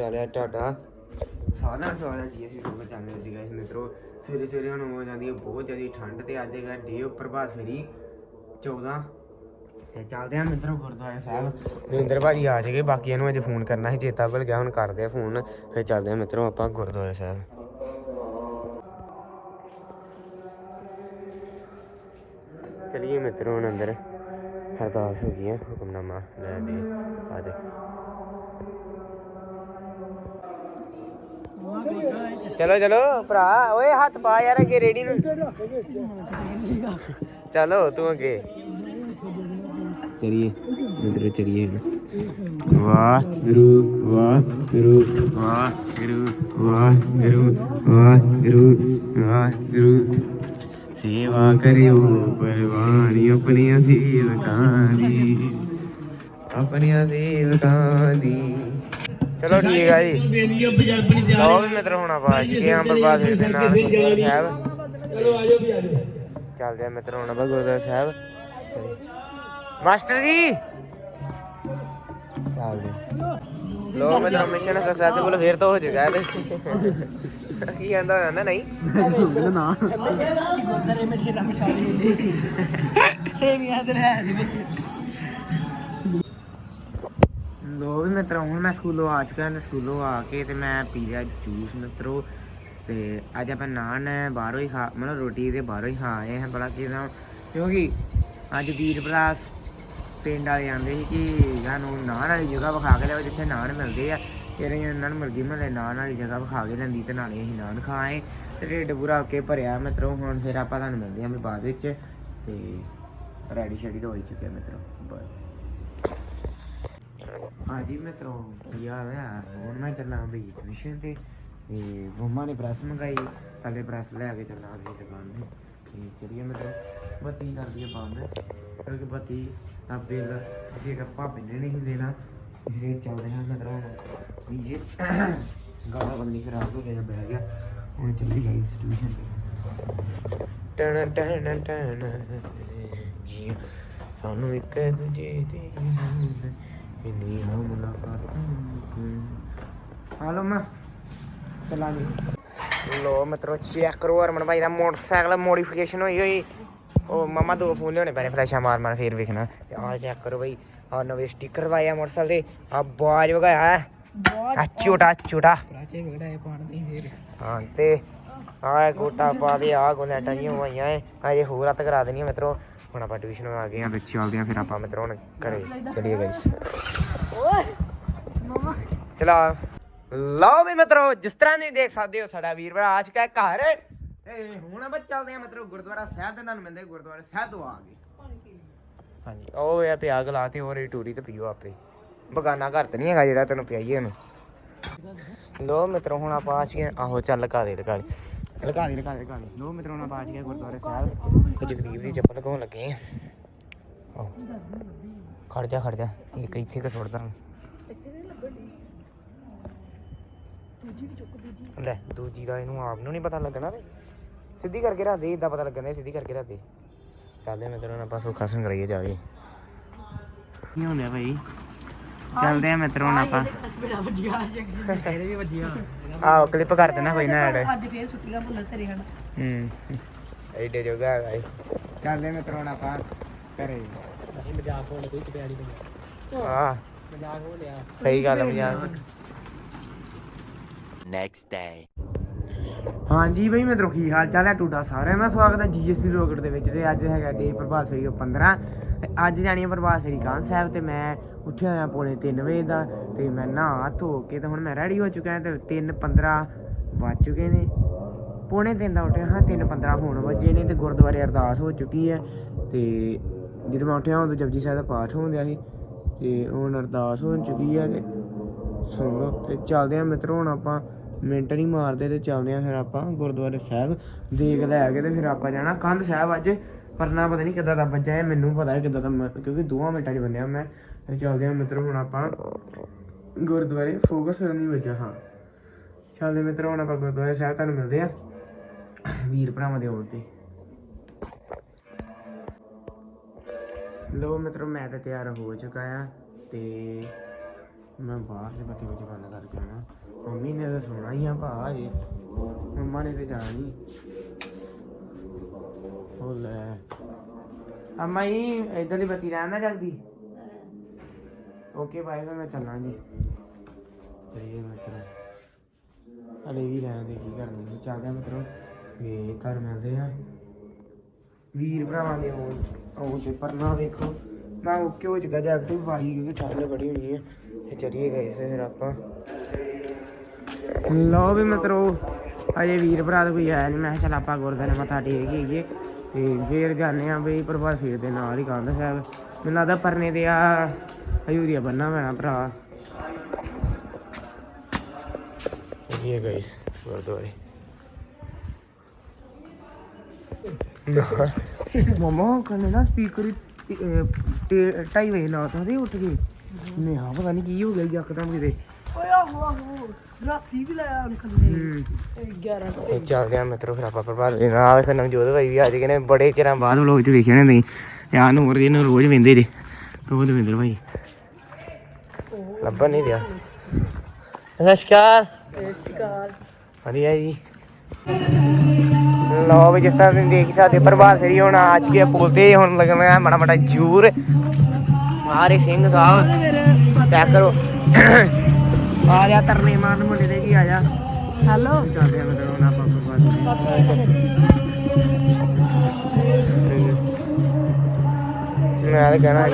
ਚਾਲ ਹੈ ਤੁਹਾਡਾ ਸਾਰਿਆਂ ਸਵਾਗਤ ਹੈ ਜੀਐਸਪੀ ਟੂਰ ਚੈਨਲ ਤੇ ਗਾਇਸ ਮਿੱਤਰੋ। ਸਵੇਰੇ ਸਵੇਰੇ ਹੁਣ ਹੋ ਜਾਂਦੀ ਹੈ, ਬਹੁਤ ਜ਼ਿਆਦਾ ਠੰਡ ਤੇ ਅੱਜ ਹੈਗਾ ਡੇ ਪ੍ਰਭਾਤ ਫੇਰੀ 14 ਤੇ ਚੱਲਦੇ ਆ ਮਿੱਤਰੋ ਗੁਰਦੁਆਰਾ ਸਾਹਿਬ। ਦਵਿੰਦਰ ਭਾਜੀ ਆ ਜਾਗੇ ਬਾਕੀਆਂ ਨੂੰ ਅੱਜ ਫੋਨ ਕਰਨਾ ਸੀ, ਚੇਤਾ ਭੁੱਲ ਗਿਆ, ਹੁਣ ਕਰਦੇ ਆ ਫੋਨ ਫਿਰ ਚੱਲਦੇ ਆ ਮਿੱਤਰੋ ਆਪਾਂ ਗੁਰਦੁਆਰਾ ਸਾਹਿਬ। ਚਲਿਏ ਮਿੱਤਰੋ ਹੁਣ ਅੰਦਰ। ਅਰਦਾਸ ਹੋ ਗਈ ਹੈ ਹੁਕਮਨਾਮਾ ਲੈ ਦੇ ਆ ਦੇ ਚਲੋ ਚਲੋ ਭਰਾ ਓਏ ਹੱਥ ਪਾ ਯਾਰ ਅੱਗੇ ਰੇੜੀ ਨੂੰ ਚਲੋ ਤੂੰ ਅੱਗੇ ਚਲਿਏ ਮਿੱਤਰੋ ਚਲਿਏ ਵਾਹ ਗੁਰੂ ਵਾਹ ਗੁਰੂ ਵਾਹ ਗੁਰੂ ਵਾਹ ਗੁਰੂ ਵਾਹ ਗੁਰੂ ਵਾਹ ਗੁਰੂ ਸੇਵਾ ਕਰਿਓ ਪਰਵਾਨੀ ਆਪਣੀਆਂ ਸੇਵਕਾਂ ਦੀ ਆਪਣੀਆਂ ਸੇਵਕਾਂ ਦੀ ਚਲੋ ਠੀਕ ਆ ਜੀ ਲਓ ਵੀ ਮਿੱਤਰ ਹੁਣ ਆਪਾਂ ਜੀ ਆਂ ਬਰਬਾਦ ਦੇ ਨਾਲ ਗੁਰਦੁਆਰਾ ਸਾਹਿਬ ਚਲੋ ਆਜੋ ਵੀ ਆਜੋ ਚੱਲਦੇ ਆ ਮਿੱਤਰ ਹੁਣ ਆਪਾਂ ਗੁਰਦੁਆਰਾ ਸਾਹਿਬ। ਮਾਸਟਰ ਜੀ ਚੱਲਦੇ ਲੋ ਮਿੱਤਰ ਮਿਸ਼ਨ ਸਕਸੈਸਫੁਲ ਫੇਰ ਤੋਂ ਹੋ ਜਾਏਗਾ ਇਹ ਕੀ ਕਹਿੰਦਾ ਹੋਣਾ ਨਾ ਨਹੀਂ ਨਾ ਸੇਵੀਆਂ ਤੇ ਲੈ ਦੀ ਵਿੱਚ ਲੋ ਵੀ ਮਿੱਤਰੋ ਹੁਣ ਮੈਂ ਸਕੂਲੋਂ ਆ ਚੁੱਕਾ ਤੇ ਸਕੂਲੋਂ ਆ ਕੇ ਤੇ ਮੈਂ ਪੀ ਲਿਆ ਜੂਸ ਮਿੱਤਰੋ। ਤੇ ਅੱਜ ਆਪਾਂ ਨਾਨ ਬਾਹਰੋਂ ਹੀ ਖਾ, ਮਤਲਬ ਰੋਟੀ ਦੇ ਬਾਹਰੋਂ ਹੀ ਖਾ ਆਏ ਹਾਂ, ਬੜਾ ਕਿਦਾਂ ਕਿਉਂਕਿ ਅੱਜ ਵੀਰ ਭਰਾ ਪਿੰਡ ਵਾਲੇ ਆਂਦੇ ਸੀ ਕਿ ਸਾਨੂੰ ਨਾਨ ਵਾਲੀ ਜਗ੍ਹਾ ਵਿਖਾ ਕੇ ਲਿਆਓ ਜਿੱਥੇ ਨਾਨ ਮਿਲਦੇ ਆ। ਫਿਰ ਅਸੀਂ ਉਹਨਾਂ ਨੂੰ ਮਿਲਦੀ ਮਹੱਲੇ ਨਾਨ ਵਾਲੀ ਜਗ੍ਹਾ ਵਿਖਾ ਕੇ ਲੈਂਦੀ ਤੇ ਨਾਲੇ ਅਸੀਂ ਨਾਨ ਖਾਏ। ਤੇ ਢਿੱਡ ਪੂਰਾ ਕੇ ਭਰਿਆ ਮਿੱਤਰੋ, ਹੁਣ ਫਿਰ ਆਪਾਂ ਤੁਹਾਨੂੰ ਮਿਲਦੇ ਹਾਂ ਵੀ ਬਾਅਦ ਵਿੱਚ। ਤੇ ਰੈਡੀ ਸ਼ੈਡੀ ਤਾਂ ਹੋ ਹੀ ਚੁੱਕਿਆ ਮਿੱਤਰੋ ਬਾਏ ਹਾਂਜੀ ਮਿੱਤਰੋ, ਕੀ ਹਾਲ ਹੈ ਹੁਣ ਮੈਂ ਚੱਲਾਂ ਬਈ ਟਿਊਸ਼ਨ ਤੇ ਤੇ ਮੰਮਾ ਨੇ ਪ੍ਰੈਸ ਮੰਗਾਈ, ਪਹਿਲੇ ਪ੍ਰੈਸ ਲੈ ਕੇ ਚੱਲਾਂ ਅਗਲੀ ਦੁਕਾਨ ਤੇ। ਤੇ ਚਲੀਏ ਮਿੱਤਰੋ, ਬੱਤੀ ਕਰ ਦਈਏ ਬੰਦ, ਕਿਉਂਕਿ ਬੱਤੀ ਦਾ ਬਿੱਲ ਅਸੀਂ ਇੱਕ ਭਾਪੇ ਨੇ ਨਹੀਂ ਦੇਣਾ। ਜਿਹੜੇ ਚੱਲਦੇ ਹਾਂ ਮਿੱਤਰੋ ਹੁਣ ਵੀ ਜੇ ਗਾਣਾ ਬੰਦੀ ਖਰਾਬ ਹੋ ਗਿਆ, ਬਹਿ ਗਿਆ, ਹੁਣ ਚੱਲੀ ਗਈ ਟਿਊਸ਼ਨ ਤੇ। ਟਣ ਟਣ ਟਣ, ਜੀ, ਸਾਨੂੰ ਇੱਕ ਦੂਜੇ ਦੀ ਹਾਲੋ ਮੈਂ। ਚਲਾ ਜੀ ਲੋ ਮਤਰੋ ਚੈੱਕ ਕਰੋ ਭਾਈ ਦਾ ਮੋਟਰਸਾਈਕਲ ਮੋਡੀਫਿਕੇਸ਼ਨ ਹੋਈ ਹੋਈ। ਉਹ ਮਮਾ ਦੋ ਫੋਨ ਲਿਆਉਣੇ ਪੈਣੇ ਫਲੈਸ਼ਾਂ ਮਾਰ ਮਾਰ ਫੇਰ ਵੇਖਣਾ। ਆ ਚੈੱਕ ਕਰੋ ਭਾਈ ਆ ਨਵੇਂ ਸਟicker ਲਵਾਇਆ ਮੋਟਰਸਾਈਕਲ ਤੇ। ਆ ਬਾਜ ਵਗਾਇਆ ਆ ਛੋਟਾ ਛੋਟਾ ਫੇਰ। ਹਾਂ ਤੇ ਆ ਗੋਟਾ ਪਾ ਦੇ ਆ ਗੋਲੈਟਾਂ ਜੀਆਂ ਹੋਈਆਂ ਏ ਅਜੇ ਹੋਰ ਹੱਥ ਕਰਾ ਦੇਣੀ ਮਿੱਤਰੋ। ਹੁਣ ਆਪਾਂ ਟਿਊਸ਼ਨ ਆ ਗਏ ਆ। ਵਿੱਚ ਚੱਲਦੇ ਆ ਫਿਰ ਆਪਾਂ ਮਿੱਤਰੋ ਹੁਣ ਘਰੇ ਚਲੀਏ ਗਾਈਸ ਚਲਾ। ਲਓ ਵੀ ਮਿੱਤਰੋ ਜਿਸ ਤਰ੍ਹਾਂ ਤੁਸੀਂ ਦੇਖ ਸਕਦੇ ਹੋ ਸਾਡਾ ਵੀਰ ਭਰਾ ਆ ਚੁੱਕਾ ਹੈ ਘਰ। ਤੇ ਹੁਣ ਆਪਾਂ ਚੱਲਦੇ ਆ ਮਿੱਤਰੋ ਗੁਰਦੁਆਰਾ ਸਾਹਿਬ ਦੇ ਤੁਹਾਨੂੰ ਮਿਲਦੇ ਗੁਰਦੁਆਰਾ ਸਾਹਿਬ ਤੋਂ ਆ ਗਏ। ਹਾਂਜੀ ਉਹ ਇਹ ਪਿਆ ਗਲਾ ਤੇ ਹੋਰ ਇਹ ਟੂਰੀ ਤੇ ਪੀਓ ਆਪੇ। ਬਗਾਨਾ ਘਰ ਤੇ ਨਹੀਂ ਹੈਗਾ ਜਿਹੜਾ ਤੈਨੂੰ ਪਿਆਈਏ ਉਹਨੂੰ। ਲੋ ਮਿੱਤਰੋ ਹੁਣ ਆਪਾਂ ਆ ਚੁੱਕੇ ਹਾਂ- ਆਹੋ ਚੱਲ ਦੇ ਲਗਾ ਦੇ। ਲਗਾ ਦੇ ਲਗਾ ਦੇ ਲਗਾ ਦੇ ਲੋ ਮਿੱਤਰੋ ਹੁਣ ਆਪਾਂ ਆ ਚੁੱਕੇ ਹਾਂ ਗੁਰਦੁਆਰਾ ਸਾਹਿਬ। ਤੇ ਜਗਦੀਪ ਦੀ ਚੱਪਲ ਲਗਾਉਣ ਲੱਗੇ ਆ। ਖੜ ਜਾ ਖੜ ਜਾ। ਇੱਕ ਇੱਥੇ ਕਿ ਸੁੱਟਦਾ ਲੈ ਦੂਜੀ ਦਾ ਇਹਨੂੰ ਆਪ ਨੂੰ ਨਹੀਂ ਪਤਾ ਲੱਗਣਾ ਤੇ। ਸਿੱਧੀ ਕਰਕੇ ਰੱਖ ਦੇ ਇਦਾਂ ਪਤਾ ਲੱਗਣਾ ਸਿੱਧੀ ਕਰਕੇ ਰੱਖ ਦੇ। ਚੱਲਦੇ ਮਿੱਤਰੋ ਹੁਣ ਆਪਾਂ ਸੁੱਖਾ ਸੰਗ ਕਰਾਈਏ ਜਾ ਕੇ ਕੀ ਹੁੰਦੇ ਭਾਈ ਚੱਲਦੇ ਆ ਮਿੱਤਰੋ ਹੁਣ ਆਪਾਂ। ਬੜਾ ਵੱਜਿਆ ਜਿਹੜੇ ਵੀ ਵੱਜਿਆ ਆਹੋ ਕਲਿੱਪ ਕਰ ਦੇਣਾ ਕੋਈ ਨਾ ਐਡ। ਅੱਜ ਫੇਰ ਛੁੱਟੀਆਂ ਭੁੱਲ ਤੇਰੇ ਹਨ। ਹੂੰ। ਐਡੇ ਜੋਗਾ ਏ ਚੱਲਦੇ ਮਿੱਤਰੋ ਹੁਣ ਆਪਾਂ ਘਰੇ। ਅਸੀਂ ਮਜ਼ਾਕ ਹੋਣ ਕੋਈ ਚਪਿਆੜੀ ਨਹੀਂ ਆ ਮਜ਼ਾਕ ਹੋ ਲਿਆ ਸਹੀ ਗੱਲ ਮਜ਼ਾਕ। Next day. ਹਾਂਜੀ ਬਈ, ਮਿੱਤਰੋ, ਕੀ ਹਾਲ ਚਾਲ ਹੈ? ਟੂਡਾ ਸਾਰਿਆਂ ਦਾ ਸਵਾਗਤ ਹੈ ਜੀਐਸਪੀ ਰੋਕਟ ਦੇ ਵਿੱਚ ਤੇ ਅੱਜ ਹੈਗਾ ਡੇ ਪ੍ਰਭਾਤ ਫੇਰੀ 15 ਤੇ ਅੱਜ ਜਾਣੀ ਹੈ ਪ੍ਰਭਾਤ ਫੇਰੀ ਕਾਨ ਸਾਹਿਬ ਤੇ ਮੈਂ ਉੱਠਿਆ ਹੋਇਆ ਪੌਣੇ 3 ਵਜੇ ਦਾ ਤੇ ਮੈਂ ਨਹਾ ਧੋ ਕੇ ਤੇ ਹੁਣ ਮੈਂ ਰੈਡੀ ਹੋ ਚੁੱਕਾ ਹਾਂ ਤੇ 3 15 ਵੱਜ ਚੁੱਕੇ ਨੇ। ਪੌਣੇ 3 ਦਾ ਉੱਠਿਆ ਹਾਂ 3 15 ਹੁਣ ਵੱਜੇ ਨੇ ਤੇ ਗੁਰਦੁਆਰੇ ਅਰਦਾਸ ਹੋ ਚੁੱਕੀ ਹੈ ਤੇ ਜਦੋਂ ਮੈਂ ਉੱਠਿਆ ਉਦੋਂ ਜਪਜੀ ਸਾਹਿਬ ਦਾ ਪਾਠ ਹੋਣ ਦਿਆ ਸੀ ਤੇ ਹੁਣ ਅਰਦਾਸ ਹੋ ਚੁੱਕੀ ਹੈ ਤੇ ਸੁਣ ਲਓ ਤੇ ਚੱਲਦੇ ਆ ਮਿੱਤਰੋ ਹੁਣ ਆਪਾਂ ਮਿੰਟ ਨਹੀਂ ਮਾਰਦੇ ਤੇ ਚੱਲਦੇ ਆ ਫਿਰ ਆਪਾਂ ਗੁਰਦੁਆਰੇ ਸਾਹਿਬ। ਦੇਖ ਲੈ ਕੇ ਤੇ ਫਿਰ ਆਪਾਂ ਜਾਣਾ ਕੰਧ ਸਾਹਿਬ ਅੱਜ। ਪਰਨਾ ਪਤਾ ਨਹੀਂ ਕਿੱਦਾਂ ਦਾ ਵੱਜਾ ਹੈ, ਮੈਨੂੰ ਪਤਾ ਹੈ ਕਿੱਦਾਂ ਦਾ ਕਿਉਂਕਿ ਦੋਵਾਂ ਮਿੰਟਾਂ 'ਚ ਬੰਨਿਆ ਮੈਂ। ਤੇ ਚੱਲਦੇ ਆ ਮਿੱਤਰੋ, ਹੁਣ ਆਪਾਂ ਗੁਰਦੁਆਰੇ ਫੋਕਸ ਨਹੀਂ ਵੱਜਾ ਹਾਂ। ਚੱਲਦੇ ਮਿੱਤਰ, ਹੁਣ ਆਪਾਂ ਗੁਰਦੁਆਰੇ ਸਾਹਿਬ ਤੁਹਾਨੂੰ ਮਿਲਦੇ ਆ ਵੀਰ ਭਰਾਵਾਂ ਦੇ ਆਉਣ ਤੇ। ਲੋ ਮਿੱਤਰੋ, ਮੈਂ ਤਾਂ ਤਿਆਰ ਹੋ ਚੁੱਕਾ ਆ ਤੇ ਮੈਂ ਬਾਹਰ ਦੇ ਬੱਤੀ ਬੱਤੀ ਬੰਦ ਕਰਕੇ ਆਉਣਾ ਮੰਮੀ ਨੇ ਤਾਂ ਸੋਣਾ ਹੀ ਆ ਭਾ ਜੀ ਮੰਮਾ ਨੇ ਤੇ ਜਾਣਾ ਨਹੀਂ ਉਹ ਲੈ ਅਮਾ ਹੀ ਇਧਰ ਦੀ ਬੱਤੀ ਰਹਿਣ ਨਾ ਜਲਦੀ ਓਕੇ ਬਾਈ ਫਿਰ ਮੈਂ ਚੱਲਾਂ ਜੀ ਚਲੀਏ ਮਿੱਤਰੋ ਹਲੇ ਵੀ ਰਹਿਣ ਦੇ ਕੀ ਕਰਨੀ ਹੈ ਚੱਲਦੇ ਆ ਮਿੱਤਰੋ ਤੇ ਘਰ ਮਿਲਦੇ ਆ ਵੀਰ ਭਰਾਵਾਂ ਦੇ ਉਹ ਉਹ ਤੇ ਪਰਨਾ ਵੇਖੋ ਮੈਂ ਓਕੇ ਹੋ ਚੁੱਕਾ ਜੈਕਟ ਵੀ ਪਾਈ ਕਿਉਂਕਿ ਠੰਡ ਬੜੀ ਹੋਣੀ ਚਲੀਏ ਗਏ ਫਿਰ ਆਪਾਂ। ਲਓ ਵੀ ਮਿੱਤਰੋ ਅਜੇ ਵੀਰ ਭਰਾ ਦਾ ਕੋਈ ਆਇਆ ਨਹੀਂ ਮੈਂ ਚੱਲ ਆਪਾਂ ਗੁਰਦੁਆਰੇ ਮੱਥਾ ਟੇਕ ਕੇ ਆਈਏ ਤੇ ਫੇਰ ਜਾਂਦੇ ਆ ਬਈ ਪ੍ਰਭਾਤ ਫੇਰ ਦੇ ਨਾਲ ਹੀ ਕੰਧ ਸਾਹਿਬ। ਮੈਨੂੰ ਲੱਗਦਾ ਪਰਨੇ ਤੇ ਆ ਹਜੂਰੀਆ ਬੰਨਾ ਪੈਣਾ ਭਰਾ। ਇਹ ਗਾਇਸ ਗੁਰਦੁਆਰੇ। ਮਮਾ ਕੰਨੇ ਨਾ ਸਪੀਕਰ ਢਾਈ ਵਜੇ ਲਾਤਾ ਤੇ ਉੱਠ ਕੇ ਨੇ ਹਾਂ ਪਤਾ ਨਹੀਂ ਕੀ ਹੋ ਗਿਆ ਯਕਦਮ ਕਿਤੇ। ਓਏ ਆਹੋ ਆਹੋ ਰਾਤੀ ਵੀ ਲਾਇਆ ਅੰਕਲ ਨੇ ਹੂੰ। 11 ਤੇ ਚੱਲਦੇ ਆ ਮਿੱਤਰੋ ਫਿਰ ਆਪਾਂ ਪ੍ਰਭਾਤ ਦੇ ਨਾਲ ਫਿਰ ਨਵਜੋਤ ਭਾਈ ਵੀ ਅੱਜ ਕਹਿੰਦੇ ਬੜੇ ਚਿਰਾਂ ਬਾਅਦ ਵਲੋਗ ਚ ਵੇਖਿਆ ਨੇ ਤੁਸੀਂ। ਯਾਰ ਨੂਰ ਜੀ ਨੂੰ ਰੋਜ਼ ਵਿੰਦੇ ਜੇ ਤੋ ਦਵਿੰਦਰ ਭਾਈ ਲੱਭਣ ਨਹੀਂ ਦਿਆ। ਨਮਸਕਾਰ ਸ਼ਿਕਾਰ ਵਧੀਆ ਜੀ। ਲਓ ਵੀ ਜਿਸ ਤਰ੍ਹਾਂ ਤੁਸੀਂ ਦੇਖ ਸਕਦੇ ਪ੍ਰਭਾਤ ਫੇਰੀ ਹੁਣ ਆ ਚੁੱਕੇ ਆ ਪੁਲ ਤੇ ਹੁਣ ਲੱਗਣਾ ਹੈ ਮਾੜਾ ਮਾੜਾ ਜੂਰ। ਮਾਰੇ ਸਿੰਘ ਸਾਹਿਬ। ਚੈੱਕ ਕਰੋ। ਆ ਜਾ ਤਰਨੇ ਮਾਰਨ ਮੁੰਡੇ ਦੇ ਕੀ ਆ ਜਾ। ਹੈਲੋ। ਚੱਲਦੇ ਆ ਮਤਲਬ ਫੇਰੀ ਮੈਂ ਤਾਂ ਕਹਿਣਾ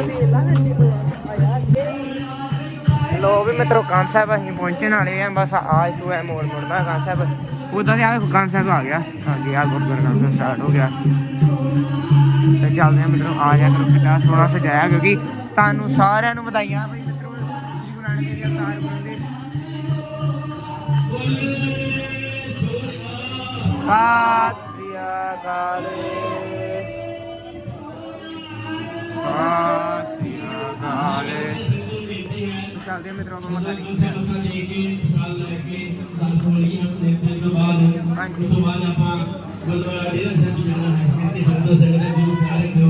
ਲੋ ਵੀ ਮਿੱਤਰੋ ਕਾਨ ਸਾਹਿਬ ਅਸੀਂ ਪਹੁੰਚਣ ਵਾਲੇ ਆ। ਬਸ ਆਜ ਤੋਂ ਹੈ ਮੋੜ ਮੁੜਦਾ ਕਾਨ ਸਾਹਿਬ। ਉਦਾਂ ਦੇ ਆ ਕਾਨ ਸਾਹਿਬ ਆ ਗਿਆ। ਹਾਂਜੀ ਆ ਗੁਰਦੁਆਰਾ ਕਾਨ ਸਾਹਿਬ ਸਟਾਰਟ ਹੋ ਗਿਆ। ਤੇ ਚੱਲਦੇ ਆ ਮਿੱਤਰੋ ਆ ਜਾ ਕਰੋ। ਕਿਤਾ ਸੋਹਣਾ ਸਜਾਇਆ ਕਿਉਂਕਿ ਤੁਹਾਨੂੰ ਸਾਰਿਆਂ ਨੂੰ ਵਧਾਈਆਂ ਬਈ ਮਿੱਤਰੋ ਜੀ ਅਵਤਾਰ ਪੁਰਬ ਦੇ। ਸਤਿ ਸ੍ਰੀ ਅਕਾਲ। ਸਤਿ ਸ੍ਰੀ ਅਕਾਲ। ਚੱਲਦੇ ਮਿੱਤਰੋ ਆਪਾਂ ਮੱਥਾ ਟੇਕਦੇ ਹਾਂਜੀ।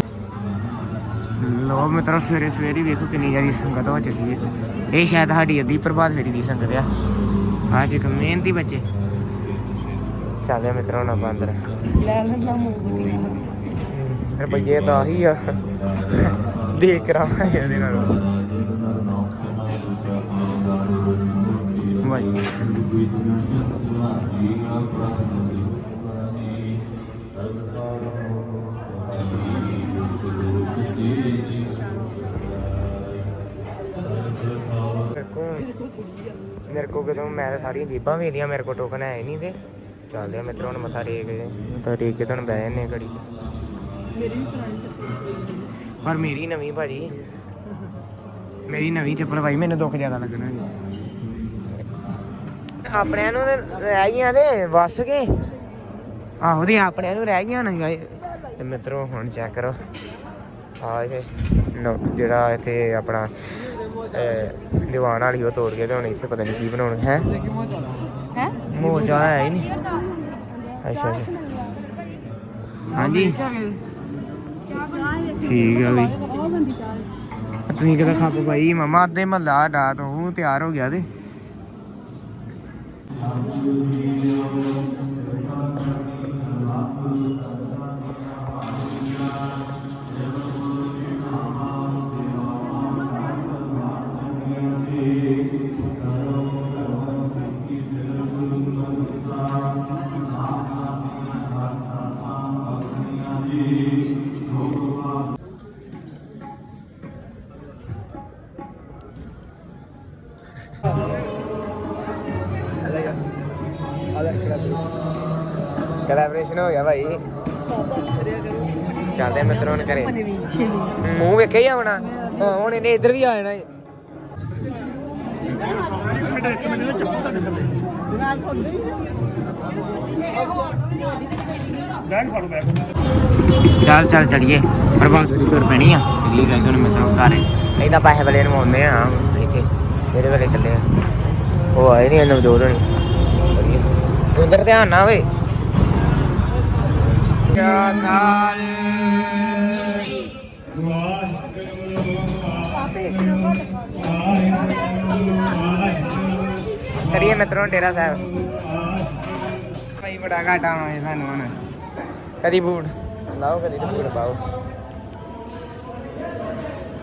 ਲੋ ਮਿੱਤਰੋ ਸਵੇਰੇ ਸਵੇਰੇ ਵੇਖੋ ਕਿੰਨੀ ਜ਼ਿਆਦਾ ਸੰਗਤ ਹੋ ਚੁੱਕੀ ਹੈ। ਇਹ ਸ਼ਾਇਦ ਸਾਡੀ ਅੱਧੀ ਪ੍ਰਭਾਤ ਫੇਰੀ ਦੀ ਸੰਗਤ ਆ। ਅੱਜ ਇੱਕ ਮਿਹਨਤੀ ਬੱਚੇ। ਚੱਲਦੇ ਆ ਮਿੱਤਰੋ ਨਾ ਬੰਦਰ ਲੈ ਲੈਂਦਾ ਮੂੰਹ ਰੁਪਈਏ ਤਾਂ ਆਹੀ ਆ। ਦੇਖ ਕਰਾਵਾਂਗੇ ਇਹਦੇ ਨਾਲ। ਵਾਈ ਮੇਰੇ ਕੋ ਕਦੋਂ ਮੈਂ ਤਾਂ ਸਾਰੀਆਂ ਜੇਬਾਂ ਵੇਲੀਆਂ ਮੇਰੇ ਕੋ ਟੋਕਨ ਹੈ ਨਹੀਂ ਤੇ। ਚੱਲਦੇ ਆ ਮਿੱਤਰੋ ਹੁਣ ਮੱਥਾ ਟੇਕ ਕੇ ਮੱਥਾ ਟੇਕ ਕੇ ਤੁਹਾਨੂੰ ਬਹਿ ਜੰਨੇ ਘੜੀ। ਮੇਰੀ ਵੀ ਪੁਰਾਣੀ ਚੱਪਲ ਪਰ ਮੇਰੀ ਨਵੀਂ ਭਾਜੀ। ਮੇਰੀ ਨਵੀਂ ਚੱਪਲ ਭਾਈ ਮੈਨੂੰ ਦੁੱਖ ਜ਼ਿਆਦਾ ਲੱਗਣਾ ਜੀ। ਆਪਣਿਆਂ ਨੂੰ ਰਹਿ ਗਈਆਂ ਤੇ ਵਸ ਕੇ। ਆਹੋ ਤੇ ਆਪਣਿਆਂ ਨੂੰ ਰਹਿ ਗਈਆਂ ਨਾ ਤੇ ਮਿੱਤਰੋ ਹੁਣ ਚੈੱਕ ਕਰੋ। ਆ ਇਹ ਜਿਹੜਾ ਇੱਥੇ ਆਪਣਾ ਦੀਵਾਨ ਵਾਲੀ ਉਹ ਤੋੜ ਕੇ ਹੁਣ ਇੱਥੇ ਪਤਾ ਨਹੀਂ ਕੀ ਬਣਾਉਣਾ ਹੈ। ਹੈ? ਮੋਜਾ ਹੈ ਹੀ ਨਹੀਂ। ਅੱਛਾ ਅੱਛਾ ਹਾਂਜੀ। ਠੀਕ ਆ ਵੀ। ਤੁਸੀਂ ਕਿਤੇ ਖੱਪ ਪਾਈ ਮਮਾ ਅੱਧੇ ਮਹੱਲਾ ਡਾ ਤੋਂ ਤਿਆਰ ਹੋ ਗਿਆ ਤੇ। ਕੋਲੈਬੋਰੇਸ਼ਨ ਹੋ ਗਿਆ ਭਾਈ। ਬਸ ਕਰਿਆ ਕਰੋ। ਚੱਲਦੇ ਮਿੱਤਰੋ ਹੁਣ ਘਰੇ। ਮੂੰਹ ਵੇਖਿਆ ਹੀ ਆਉਣਾ ਹੁਣ ਇਹਨੇ ਇੱਧਰ ਵੀ ਆ ਜਾਣਾ। ਚੱਲ ਚੱਲ ਚੜੀਏ। ਪ੍ਰਭਾਤ ਦੀ ਤੁਰ ਪੈਣੀ ਆ। ਅਗਲੀ ਗੱਲ ਤੋਂ ਮਿੱਤਰੋ ਘਰ ਨਹੀਂ ਤਾਂ ਪੈਸੇ ਵਾਲੇ ਨੂੰ ਆਉਂਦੇ ਆ ਇੱਥੇ। ਮੇਰੇ ਵੇਲੇ ਚੱਲੇ ਆ। ਉਹ ਆਏ ਨਹੀਂ ਇਹਨਾਂ ਦੋ ਹੋਣੀ ਅੰਦਰ ਧਿਆਨ ਨਾ ਵੇ। ਕਿਆ ਕਰੀਏ ਮਿੱਤਰੋਂ ਡੇਰਾ ਸਾਹਿਬ। ਭਾਈ ਬੜਾ ਘਾਟਾ ਸਾਨੂੰ ਹੁਣ। ਕਦੀ ਬੂਟ? ਲਾਓ ਕਦੀ ਤੇ ਬੂਟ ਪਾਓ।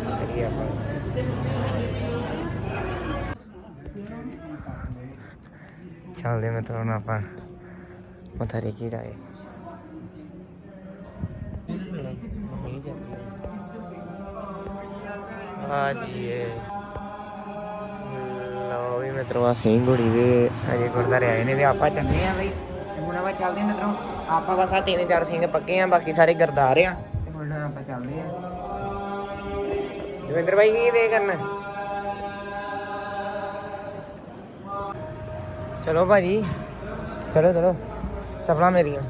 ਕਰੀਏ ਆਪਾਂ। ਚੱਲਦੇ ਮਿੱਤਰੋਂ ਆਪਾਂ। ਮੱਥਾ ਟੇਕੀ ਜਾਏ ਹਾਂਜੀ। ਇਹ ਲਓ ਵੀ ਮਿੱਤਰੋ ਆ ਸਿੰਘ ਘੋੜੀ ਦੇ ਅਜੇ ਗੁਰਦਾਰੇ ਆਏ ਨੇ ਤੇ ਆਪਾਂ ਚੱਲੇ ਆ ਬਈ। ਤੇ ਹੁਣ ਆਪਾਂ ਚੱਲਦੇ ਆ ਮਿੱਤਰੋ। ਆਪਾਂ ਬਸ ਆ ਤਿੰਨ ਚਾਰ ਸਿੰਘ ਪੱਕੇ ਆ, ਬਾਕੀ ਸਾਰੇ ਗਰਦਾਰ ਆ। ਤੇ ਹੁਣ ਆਪਾਂ ਚੱਲਦੇ ਆ ਦਵਿੰਦਰ ਭਾਈ ਕੀ ਦੇ ਕਰਨਾ? ਚਲੋ ਭਾਜੀ। ਚਲੋ ਚਲੋ। ਚਪਲਾਂ ਮੇਰੀਆਂ।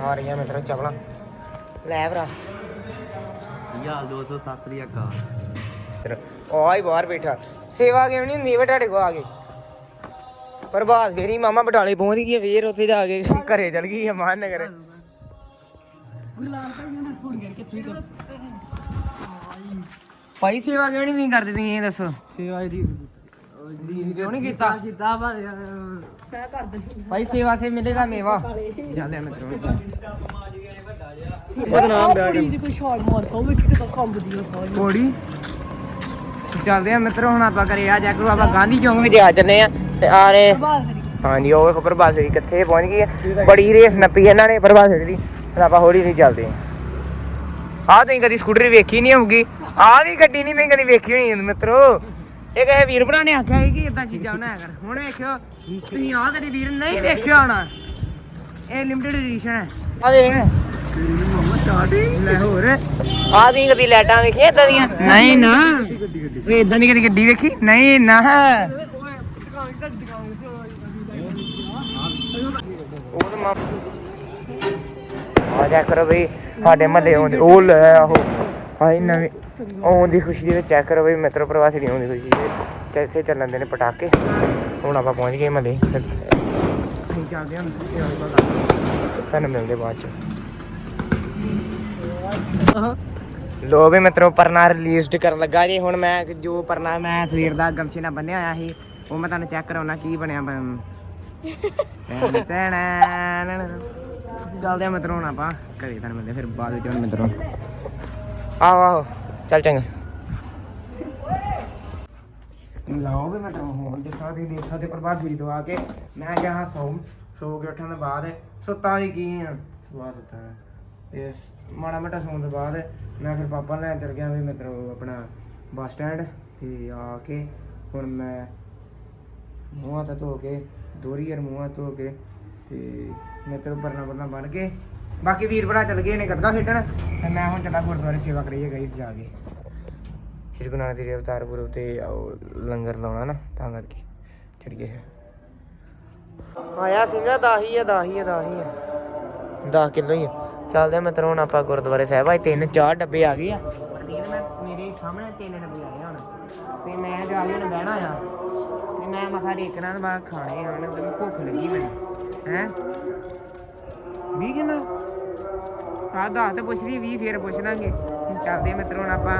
ਆ ਰਹੀਆਂ ਮਿੱਤਰੋ, ਚਪਲਾਂ। ਲੈ ਭਰਾ। ਯਾਰ 200 ਸਤਿ ਸ੍ਰੀ ਅਕਾਲ। ਉਹ ਹੀ ਬਾਹਰ ਬੈਠਾ। ਸੇਵਾ ਕਿਉਂ ਨਹੀਂ ਹੁੰਦੀ ਵੇ ਤੁਹਾਡੇ ਕੋ ਆ ਕੇ? ਪ੍ਰਭਾਤ ਫੇਰੀ ਮਾਮਾ ਬਟਾਲੇ ਪਹੁੰਚ ਗਈ ਫੇਰ ਉੱਥੇ ਜਾ ਕੇ ਘਰੇ ਚਲ ਗਈ ਹੈ ਮਾਨ ਨਗਰ। ਗੁਰਲਾਲ ਭਾਈ ਨੇ ਫੋਨ ਕਰਕੇ ਕਿੱਥੇ ਭਾਈ ਸੇਵਾ ਕਿਉਂ ਨਹੀਂ ਕਰਦੇ ਤੁਸੀਂ ਇਹ ਦੱਸੋ? ਸੇਵਾ ਦੀ ਕਿਉਂ ਨਹੀਂ ਕੀਤਾ ਕੀਤਾ ਵਾ ਮੈਂ ਕਰ ਦਿੰਦੀ ਭਾਈ ਸੇਵਾ ਸੇ ਮਿਲੇਗਾ ਮੇਵਾ। ਜਾਂਦੇ ਮਿੱਤਰੋ। ਬਦਨਾਮ ਬਿਆ ਦੀ ਕੋਈ ਸ਼ਾਟ ਮਾਰ ਕੋ ਵਿੱਚ ਕਿਤਾ ਕੰਮ ਦੀ ਸਾਰੀ। ਕੋੜੀ ਚੱਲਦੇ ਆ ਮਿੱਤਰੋ ਹੁਣ ਆਪਾਂ ਕਰੇ ਆ ਜੈਕਰੂ ਆਪਾਂ ਗਾਂਧੀ ਚੌਂਕ ਵਿੱਚ ਆ ਚੱਲੇ ਆ ਤੇ ਆ ਰਹੇ ਬਾਤ ਕਰੀ ਹਾਂਜੀ ਉਹ ਵੇਖੋ ਕਿੱਥੇ ਪਹੁੰਚ ਗਈ ਹੈ ਬੜੀ ਰੇਸ ਨੱਪੀ ਇਹਨਾਂ ਨੇ ਪ੍ਰਭਾਤ ਫੇਰੀ ਦੀ। ਆਪਾਂ ਹੌਲੀ ਹੌਲੀ ਚੱਲਦੇ ਆਹ ਤੁਸੀਂ ਕਦੀ ਸਕੂਟਰ ਵੇਖੀ ਨਹੀਂ ਹੋਊਗੀ? ਆਹ ਵੀ ਗੱਡੀ ਨਹੀਂ ਤੁਸੀਂ ਕਦੀ ਵੇਖੀ ਹੋਣੀ ਮਿੱਤਰੋ। ਇਹ ਕਹੇ ਵੀਰ ਭਰਾ ਨੇ ਆਖਿਆ ਸੀ ਕਿ ਇਦਾਂ ਚੀਜ਼ਾਂ ਬਣਾਇਆ ਕਰ। ਹੁਣ ਵੇਖਿਓ ਤੁਸੀਂ ਆਹ ਤੇਰੇ ਵੀਰ ਨਹੀਂ ਵੇਖਿਆ ਹੋਣਾ। ਇਹ ਲਿਮਟਿਡ ਐਡੀਸ਼ਨ ਹੈ। ਆ ਦੇਖ। ਲੈ ਹੋਰ। ਆਹ ਤੁਸੀਂ ਕਦੀ ਲਾਈਟਾਂ ਵੇਖੀਆਂ ਇਦਾਂ ਦੀਆਂ? ਨਹੀਂ ਨਾ। ਓਏ ਇਦਾਂ ਦੀ ਕਦੀ ਗੱਡੀ ਵੇਖੀ? ਨਹੀਂ ਨਾ। ਉਹ ਤਾਂ ਮਾਂ ਆ ਜਾ ਕਰੋ ਬਈ ਸਾਡੇ ਮਹੱਲੇ ਆਉਂਦੇ। ਉਹ ਲੈ ਆਹੋ। ਹਾਈ ਨਵੀਂ ਆਉਣ ਦੀ ਖੁਸ਼ੀ ਦੇ ਵਿੱਚ ਚੈੱਕ ਕਰੋ ਬਈ ਮਿੱਤਰ ਪ੍ਰਵਾਸੀ ਦੀ ਆਉਣ ਦੀ ਖੁਸ਼ੀ ਦੇ ਇੱਥੇ ਚੱਲਣ ਦੇ ਨੇ ਪਟਾਕੇ? ਹੁਣ ਆਪਾਂ ਪਹੁੰਚ ਗਏ ਅਸੀਂ ਚੱਲਦੇ ਹਾਂ ਤੁਹਾਨੂੰ ਮਿਲਦੇ ਬਾਅਦ ਚ। ਲੋ ਵੀ ਮਿੱਤਰੋ ਪਰਨਾ ਰਿਲੀਜ਼ਡ ਕਰਨ ਲੱਗਾ ਜੀ। ਹੁਣ ਮੈਂ ਜੋ ਪਰਨਾ ਮੈਂ ਸਵੇਰ ਦਾ ਗਮਛੇ ਨਾਲ ਬੰਨਿਆ ਹੋਇਆ ਸੀ ਉਹ ਮੈਂ ਤੁਹਾਨੂੰ ਚੈੱਕ ਕਰਾਉਣਾ ਕੀ ਬਣਿਆ ਚੱਲਦੇ ਆ ਮਿੱਤਰੋ ਹੁਣ ਆਪਾਂ। ਘਰੇ ਤੁਹਾਨੂੰ ਮਿਲਦੇ ਫਿਰ ਬਾਅਦ ਵਿੱਚ ਮਿੱਤਰੋ। ਆਹੋ ਆਹੋ ਚੱਲ ਚੰਗਾ। ਲਾਓ ਵੀ ਮੈਂ ਹੁਣ ਜਿਸ ਤਰ੍ਹਾਂ ਤੁਸੀਂ ਦੇਖ ਸਕਦੇ ਪ੍ਰਭਾਤ ਵੀ ਦਵਾ ਕੇ। ਮੈਂ ਕਿਹਾ, ਹਾਂ, ਸੌ। ਸੌ ਕੇ ਉੱਠਣ ਤੋਂ ਬਾਅਦ ਸੁੱਤਾ ਹੀ ਕੀ ਆ? ਸੁਆ ਸੁੱਤਾ ਹਾਂ। ਤੇ ਮਾੜਾ ਮੋਟਾ ਸੌਣ ਤੋਂ ਬਾਅਦ ਮੈਂ ਫਿਰ ਪਾਪਾ ਲੈਣ ਚਲ ਗਿਆ ਵੀ ਮਿੱਤਰੋ ਆਪਣਾ ਬੱਸ ਸਟੈਂਡ ਤੇ ਆ ਕੇ ਹੁਣ ਮੈਂ ਮੂੰਹਾਂ ਤਾਂ ਧੋ ਕੇ ਦੋਰੀ ਯਾਰ ਮੂੰਹਾਂ ਧੋ ਕੇ ਤੇ ਮਿੱਤਰ ਬਰਨਾ ਬਰਨਾ ਬਣ ਕੇ ਬਾਕੀ ਵੀਰ ਭਰਾ ਚਲ ਗਏ ਨੇ ਗੱਗਾ ਖੇਡਣ ਤੇ ਮੈਂ ਹੁਣ ਚੱਲਾ ਗੁਰਦੁਆਰੇ ਸੇਵਾ ਕਰੀਏ ਗਈ ਜਾ ਕੇ। ਸ਼੍ਰੀ ਗੁਰੂ ਨਾਨਕ ਦੇਵ ਜੀ ਅਵਤਾਰ ਪੁਰਬ ਤੇ ਲੰਗਰ ਲਾਉਣਾ ਨਾ ਤਾਂ ਕਰਕੇ ਚੜ ਗਏ ਆਇਆ ਸਿੰਘਾ ਦਾਹੀ ਆ ਦਾਹੀ ਆ ਦਾਹੀ ਆ। 10 ਕਿਲੋ ਹੀ ਚੱਲਦੇ ਆ ਮਿੱਤਰੋ ਹੁਣ ਆਪਾਂ ਗੁਰਦੁਆਰੇ ਸਾਹਿਬ ਆਏ ਤਿੰਨ ਚਾਰ ਡੱਬੇ ਆ ਗਏ ਆ। ਪ੍ਰਦੀਪ ਮੈਂ ਮੇਰੇ ਸਾਹਮਣੇ ਤਿੰਨ ਡੱਬੇ ਆ ਗਏ ਹੁਣ। ਤੇ ਮੈਂ ਜਾ ਕੇ ਹੁਣ ਬਹਿਣਾ ਆ। ਤੇ ਮੈਂ ਮੱਥਾ ਟੇਕਣਾ ਤੇ ਬਾਅਦ ਖਾਣੇ ਆ ਹੁਣ ਤੇ ਮੈਨੂੰ ਭੁੱਖ ਲੱਗੀ ਮੈਨੂੰ। ਹੈ? ਵੀ ਕਿੰਨਾ ਆ ਦਸ ਤੇ ਪੁੱਛ ਲਈ 20 ਫੇਰ ਪੁੱਛ ਲਾਂਗੇ। ਚੱਲਦੇ ਮਿੱਤਰੋ, ਹੁਣ ਆਪਾਂ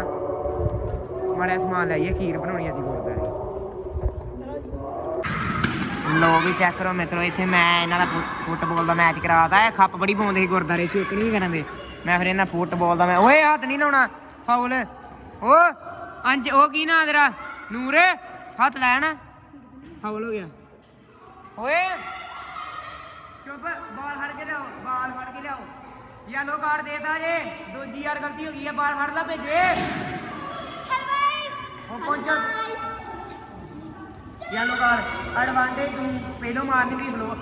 ਮਾੜਾ ਸਮਾਨ ਲਾਈਏ ਖੀਰ ਬਣਾਉਣੀ ਅੱਜ ਗੁਰਦੁਆਰੇ ਲੋ ਵੀ ਚੈੱਕ ਕਰੋ ਮਿੱਤਰੋ, ਇੱਥੇ ਮੈਂ ਇਹਨਾਂ ਦਾ ਫੁੱਟਬਾਲ ਦਾ ਮੈਚ ਕਰਾਤਾ ਹੈ। ਖੱਪ ਬੜੀ ਪਾਉਂਦੇ ਸੀ ਗੁਰਦਾਰੇ ਚੁੱਕ ਨਹੀਂ ਕਰਨ ਮੈਂ ਫਿਰ ਇਹਨਾਂ ਫੁੱਟਬਾਲ ਦਾ ਮੈਂ ਓਏ, ਹੱਥ ਨਹੀਂ ਲਾਉਣਾ। ਫਾਉਲ। ਓ, ਅੰਜ ਉਹ ਕੀ ਨਾ ਤੇਰਾ? ਨੂਰ। ਹੱਥ ਲੈਣਾ ਫਾਉਲ ਹੋ ਗਿਆ। ਓਏ। ਚੁੱਪ, ਬਾਲ ਫੜ ਕੇ ਲਿਆਓ, ਬਾਲ ਫੜ ਕੇ ਲਿਆਓ। ਯੈਲੋ ਕਾਰਡ ਦੇਤਾ ਜੇ। ਦੂਜੀ ਯਾਰ ਗਲਤੀ ਹੋ ਗਈ ਹੈ ਬਾਲ ਫੜ ਲਾ ਭੇਜੇ। ਉਹ ਪਹੁੰਚ ਯੈਲੋ ਕਾਰਡ ਐਡਵਾਂਟੇਜ ਤੂੰ ਪਹਿਲੋਂ ਮਾਰਨੀ ਦੀ ਫਲੋ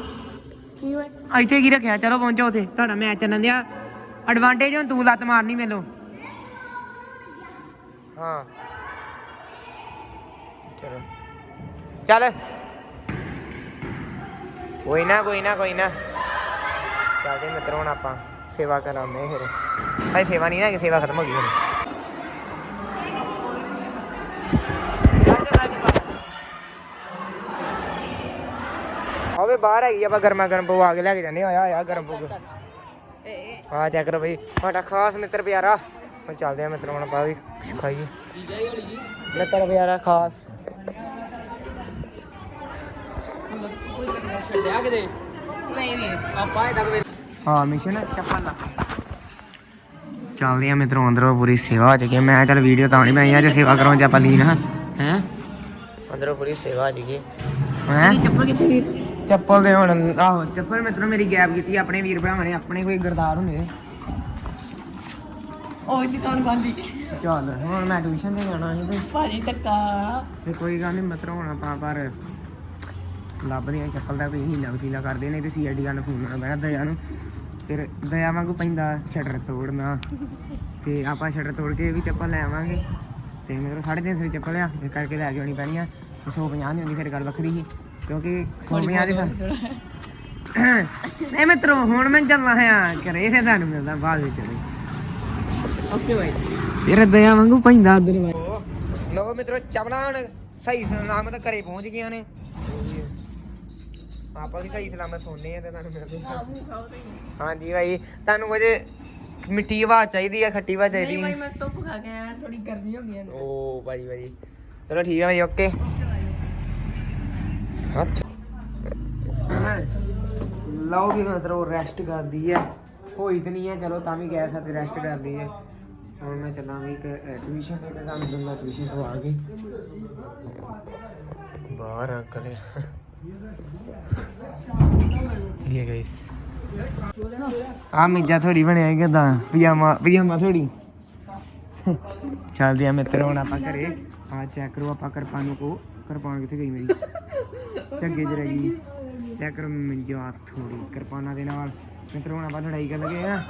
ਕੀ ਹੋਇਆ? ਇੱਥੇ ਕੀ ਰੱਖਿਆ? ਚਲੋ ਪਹੁੰਚੋ ਉਥੇ। ਤੁਹਾਡਾ ਮੈਚ ਚੱਲਣ ਦਿਆ। ਐਡਵਾਂਟੇਜ ਹੁਣ ਤੂੰ ਲੱਤ ਮਾਰਨੀ ਮੈਨੂੰ। ਹਾਂ। ਚਲੋ। ਚੱਲ। ਕੋਈ ਨਾ ਕੋਈ ਨਾ ਕੋਈ ਨਾ। ਚੱਲਦੇ ਮਿੱਤਰੋ ਹੁਣ ਆਪਾਂ। ਸੇਵਾ ਕਰਾਉਂਦੇ ਫਿਰ। ਹਾਏ ਸੇਵਾ ਨਹੀਂ ਨਾ ਕਿ ਸੇਵਾ ਖਤਮ ਹੋ ਗਈ ਫਿਰ ਆਵੇ ਬਾਹਰ ਆਈ ਆਪਾਂ ਗਰਮਾ ਗਰਮ ਪਵਾ ਕੇ ਲੈ ਕੇ ਜਾਂਦੇ ਆਇਆ ਆਇਆ ਗਰਮ ਪਵਾ ਹਾਂ ਚੈੱਕ ਕਰੋ ਭਾਈ ਸਾਡਾ ਖਾਸ ਮਿੱਤਰ ਪਿਆਰਾ। ਹੁਣ ਚੱਲਦੇ ਆ ਮਿੱਤਰ ਹੁਣ ਆਪਾਂ ਵੀ ਖਾਈਏ। ਮਿੱਤਰ ਪਿਆਰਾ ਖਾਸ। ਕੋਈ ਲੱਗਿਆ ਛੱਡਿਆ ਕਿਤੇ? ਨਹੀਂ ਨਹੀਂ। ਆਪਾਂ ਇਹਦਾ ਕੋਈ ਹਾਂ ਮਿਸ਼ਨ ਚੱਪਲ ਲਾ ਚੱਲਦੇ ਆ ਮਿੱਤਰੋਂ ਅੰਦਰੋਂ ਪੂਰੀ ਸੇਵਾ ਹੋ ਚੁੱਕੀ। ਮੈਂ ਚੱਲ ਵੀਡੀਓ ਤਾਂ ਨਹੀਂ ਬਣਾਈ ਅੱਜ ਸੇਵਾ ਕਰਾਂ ਜਾਂ ਪਲੀਨ ਹੈ ਹੈ? ਅੰਦਰੋਂ ਪੂਰੀ ਸੇਵਾ ਹੋ ਚੁੱਕੀ ਹੈ? ਚੱਪਲ ਕਿੱਥੇ ਵੀਰ ਚੱਪਲ ਦੇ ਹੁਣ ਆਹੋ ਚੱਪਲ ਮਿੱਤਰੋਂ ਮੇਰੀ ਗੈਪ ਕੀਤੀ ਆਪਣੇ ਵੀਰ ਭਰਾਵਾਂ ਨੇ ਆਪਣੇ ਕੋਈ ਗਰਦਾਰ ਹੁੰਦੇ ਉਹ ਦੁਕਾਨ ਬੰਦੀ ਚੱਲ ਹੁਣ ਮੈਂ ਟਿਊਸ਼ਨ ਤੇ ਜਾਣਾ ਸੀ ਤੇ ਭਾਜੀ ਤੇ ਕੋਈ ਗੱਲ ਨਹੀਂ ਮਿੱਤਰੋਂ ਹੁਣ ਆਪਾਂ ਪਰ ਲੱਭਦੇ ਆ ਚੱਪਲ ਦਾ ਕੋਈ ਹੀਲਾ ਵਸੀਲਾ ਕਰਦੇ ਨੇ ਤੇ ਸੀਆਈਡੀ ਵਾਲਾ ਫੋਨ ਕਰਦਾ ਹੈ ਦਇਆ ਨੂੰ ਫਿਰ ਦਇਆ ਵਾਂਗੂ ਪੈਂਦਾ ਸ਼ਟਰ ਤੋੜਨਾ। ਤੇ ਆਪਾਂ ਸ਼ਟਰ ਤੋੜ ਕੇ ਵੀ ਚੱਪਲ ਲੈ ਆਵਾਂਗੇ। ਤੇ ਮੇਰੇ 350 ਦੀ ਚੱਪਲ ਆ ਇਹ ਕਰਕੇ ਲੈ ਕੇ ਆਉਣੀ ਪੈਣੀ ਆ। 150 ਦੀ ਹੁੰਦੀ ਫਿਰ ਗੱਲ ਵੱਖਰੀ ਸੀ ਕਿਉਂਕਿ 150 ਦੀ ਫਿਰ ਨਹੀਂ ਮਿੱਤਰੋ ਹੁਣ ਮੈਂ ਚੱਲਣਾ ਆ ਘਰੇ ਫਿਰ ਤੁਹਾਨੂੰ ਮਿਲਦਾ ਬਾਅਦ ਵਿੱਚ ਓਕੇ ਬਾਈ ਫਿਰ ਦਇਆ ਵਾਂਗੂ ਪੈਂਦਾ ਉਧਰ। ਲੋ ਮਿੱਤਰੋ ਚਪਲਾ ਸਹੀ ਸਲਾਮਤ ਘਰੇ ਪਹੁੰਚ ਗਈਆਂ ਨੇ। ਆਪਾਂ ਵੀ ਸਹੀ ਸਲਾਮਤ ਸੋਨੇ ਆ ਤੇ ਤੁਹਾਨੂੰ ਮਿਲਦੇ ਹਾਂ ਹਾਂਜੀ ਭਾਈ ਤੁਹਾਨੂੰ ਕੁਝ ਮਿੱਠੀ ਹਵਾ ਚਾਹੀਦੀ ਆ ਖੱਟੀ ਹਵਾ ਚਾਹੀਦੀ? ਨਹੀਂ ਮੈਂ ਧੁੱਪ ਖਾ ਕੇ ਆਇਆ ਥੋੜੀ ਗਰਮੀ ਹੋ ਗਈ ਹੈ ਓ ਭਾਈ ਭਾਈ। ਚਲੋ ਠੀਕ ਆ ਭਾਈ ਓਕੇ। ਹੱਥ। ਲਓ ਵੀ ਮਤਲਬ ਰੈਸਟ ਕਰਦੀ ਹੈ ਹੋਈ ਤੇ ਨਹੀਂ ਹੈ ਚਲੋ ਤਾਂ ਵੀ ਗੈਸ ਤੇ ਰੈਸਟ ਕਰਦੀ ਹੈ ਹੁਣ ਮੈਂ ਚੱਲਾਂ ਵੀ ਇੱਕ ਟਿਊਸ਼ਨ ਤੇ ਤੁਹਾਨੂੰ ਦਿੰਦਾ ਟਿਊਸ਼ਨ ਤੋਂ ਆ ਕੇ। ਬਾਹਰ ਅੰਕਲ। ਠੀਕ ਹੈ ਗਾਇਸ ਆ ਮਿੱਜਾ ਥੋੜੀ ਬਣਿਆ ਹੈ ਕਿਦਾਂ ਪਜਾਮਾ ਪਜਾਮਾ ਥੋੜੀ ਚੱਲਦੇ ਆ ਮਿੱਤਰ, ਹੁਣ ਆਪਾਂ ਘਰੇ। ਆ ਚੈੱਕ ਕਰੋ ਆਪਾਂ ਕਿਰਪਾਨ ਕੋ। ਕਿਰਪਾਨ ਕਿੱਥੇ ਗਈ ਮੇਰੀ? ਝੱਗੇ 'ਚ ਰਹਿ ਗਈ। ਚੈੱਕ ਕਰੋ ਮਿੰਜਾ ਥੋੜੀ ਕਿਰਪਾਨਾਂ ਦੇ ਨਾਲ। ਮਿੱਤਰ, ਹੁਣ ਆਪਾਂ ਲੜਾਈ ਕਰ ਲਗੇ ਆ।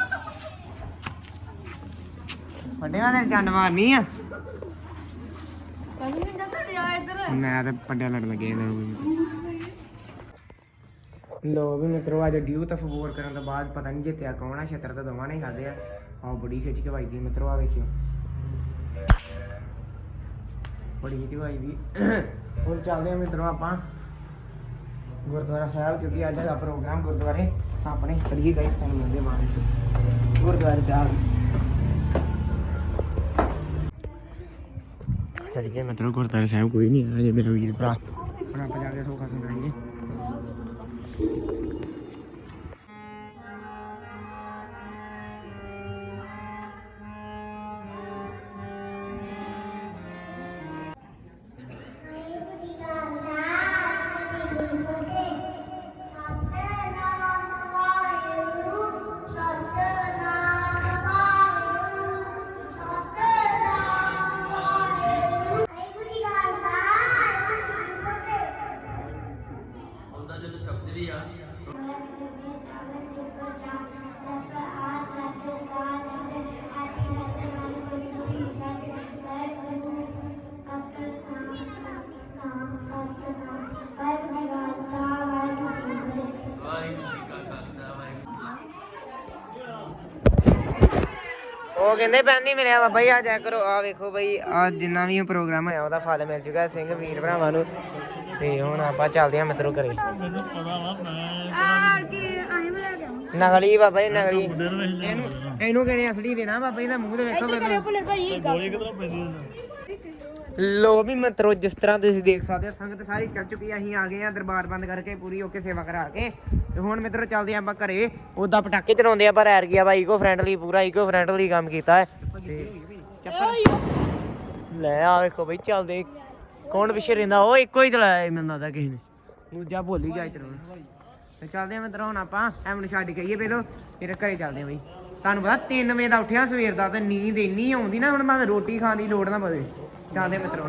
ਵੱਡਿਆਂ ਦੇ ਚੰਡ ਮਾਰਨੀ ਆ। ਮੈਂ ਤੇ ਪੱਡਿਆਂ ਲੜਨ ਲੱਗੇ ਇਹਨਾਂ ਲੋ ਵੀ ਮਿੱਤਰੋ, ਅੱਜ ਡਿਊ ਤਾਂ ਫਬੋਰ ਕਰਨ ਤੋਂ ਬਾਅਦ ਪਤਾ ਨਹੀਂ ਜਿੱਤਿਆ ਕੌਣ ਆ, ਛਤਰ ਤਾਂ ਦੋਵਾਂ ਨੇ ਹੀ ਖਾਦੇ ਆ। ਆਹ ਬੜੀ ਖਿੱਚ ਕੇ ਵੱਜਦੀ ਮਿੱਤਰੋ ਆ ਵੇਖਿਓ। ਬੜੀ ਖਿੱਚ ਕੇ ਵੱਜਦੀ ਹੁਣ ਚੱਲਦੇ ਆ ਮਿੱਤਰੋ ਆਪਾਂ ਗੁਰਦੁਆਰਾ ਸਾਹਿਬ, ਕਿਉਂਕਿ ਅੱਜ ਦਾ ਪ੍ਰੋਗਰਾਮ ਗੁਰਦੁਆਰੇ ਆਪਣੇ ਚਲੀਏ ਗਏ ਤੁਹਾਨੂੰ ਮਿਲਦੇ ਬਾਅਦ ਗੁਰਦੁਆਰੇ ਸਾਹਿਬ। ਚਲੀਏ ਮਿੱਤਰੋ ਗੁਰਦੁਆਰਾ ਸਾਹਿਬ ਕੋਈ ਨਹੀਂ ਆਇਆ ਜੇ ਮੇਰਾ ਵੀਰ ਭਰਾ। ਹੁਣ ਆਪਾਂ ਜਾ ਕੇ ਸੋਖਾ ਸੁਣਾਈਏ ਕਹਿੰਦੇ ਪੈਨ ਨਹੀਂ ਮਿਲਿਆ ਬਾਬਾ ਜੀ ਆ ਚੈੱਕ ਕਰੋ। ਆ ਵੇਖੋ ਬਈ ਆ ਜਿੰਨਾ ਵੀ ਪ੍ਰੋਗਰਾਮ ਹੋਇਆ ਉਹਦਾ ਫਲ ਮਿਲ ਚੁੱਕਾ ਸਿੰਘ ਵੀਰ ਭਰਾਵਾਂ ਨੂੰ। ਤੇ ਹੁਣ ਆਪਾਂ ਚੱਲਦੇ ਆ ਮਿੱਤਰੋ ਘਰੇ। ਨਗਲੀ ਬਾਬਾ ਜੀ ਨਗਲੀ। ਇਹਨੂੰ ਇਹਨੂੰ ਕਿਹਨੇ ਅਸਲੀ ਦੇਣਾ ਬਾਬਾ ਜੀ ਦਾ ਮੂੰਹ ਤੇ ਵੇਖੋ ਪਹਿਲਾਂ ਲੋ ਵੀ ਮਿੱਤਰੋ ਜਿਸ ਤਰ੍ਹਾਂ ਤੁਸੀਂ ਦੇਖ ਸਕਦੇ ਹੋ ਸੰਗਤ ਸਾਰੀ ਚੱਲ ਚੁੱਕੀ ਹੈ। ਅਸੀਂ ਆ ਗਏ ਆ ਦਰਬਾਰ ਬੰਦ ਕਰਕੇ ਪੂਰੀ ਓਕੇ ਸੇਵਾ ਕਰਾ ਕੇ। ਤੇ ਹੁਣ ਮਿੱਤਰੋ ਚੱਲਦੇ ਆ ਆਪਾਂ ਘਰੇ। ਉਦਾਂ ਪਟਾਕੇ ਚਲਾਉਂਦੇ ਆ ਪਰ ਐਰ ਗਿਆ ਬਾਈ ਇਕੋ ਫ੍ਰੈਂਡਲੀ ਪੂਰਾ ਇਕੋ ਫ੍ਰੈਂਡਲੀ ਕੰਮ ਕੀਤਾ ਹੈ। ਤੇ ਚੱਪਲ ਲੈ ਆ ਵੇਖੋ ਬਈ ਚੱਲਦੇ। ਕੌਣ ਪਿੱਛੇ ਰਹਿੰਦਾ? ਉਹ ਇੱਕੋ ਹੀ ਚਲਾਇਆ ਮੈਨੂੰ ਲੱਗਦਾ ਕਿਸੇ ਨੇ। ਦੂਜਾ ਭੁੱਲ ਹੀ ਗਿਆ ਚਲਾਉਣਾ ਤੇ ਚੱਲਦੇ ਆ ਮਿੱਤਰੋ ਹੁਣ ਆਪਾਂ ਐਵੇਂ ਛੱਡ ਕੇ ਆਈਏ ਪਹਿਲੋਂ। ਫਿਰ ਘਰੇ ਚੱਲਦੇ ਆ ਬਈ। ਤੁਹਾਨੂੰ ਪਤਾ 3 ਵਜੇ ਦਾ ਉੱਠਿਆ ਸਵੇਰ ਦਾ ਤੇ ਨੀਂਦ ਇੰਨੀ ਆਉਂਦੀ ਨਾ ਹੁਣ ਮੈਂ ਰੋਟੀ ਖਾਣ ਦੀ ਲੋੜ ਨਾ ਪਵੇ। ਚੱਲਦੇ ਮਿੱਤਰੋ